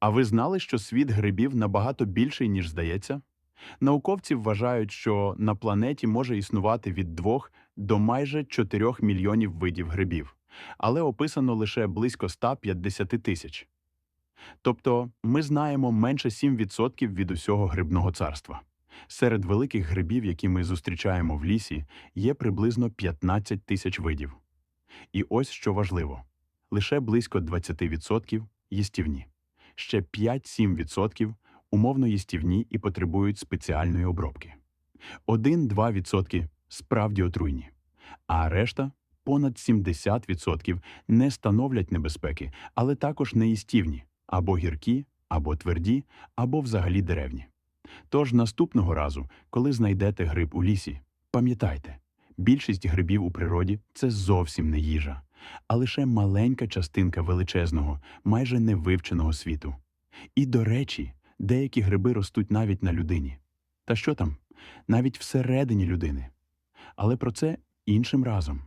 А ви знали, що світ грибів набагато більший, ніж здається? Науковці вважають, що на планеті може існувати від 2 до майже 4 мільйонів видів грибів, але описано лише близько 150 тисяч. Тобто ми знаємо менше 7% від усього грибного царства. Серед великих грибів, які ми зустрічаємо в лісі, є приблизно 15 тисяч видів. І ось що важливо: лише близько 20% їстівні, ще 5-7% умовно їстівні і потребують спеціальної обробки. 1-2% справді отруйні, а решта понад 70% не становлять небезпеки, але також неїстівні або гіркі, або тверді, або взагалі деревні. Тож наступного разу, коли знайдете гриб у лісі, пам'ятайте, більшість грибів у природі це зовсім не їжа, а лише маленька частинка величезного, майже невивченого світу. І, до речі, деякі гриби ростуть навіть на людині. Та що там? Навіть всередині людини. Але про це іншим разом.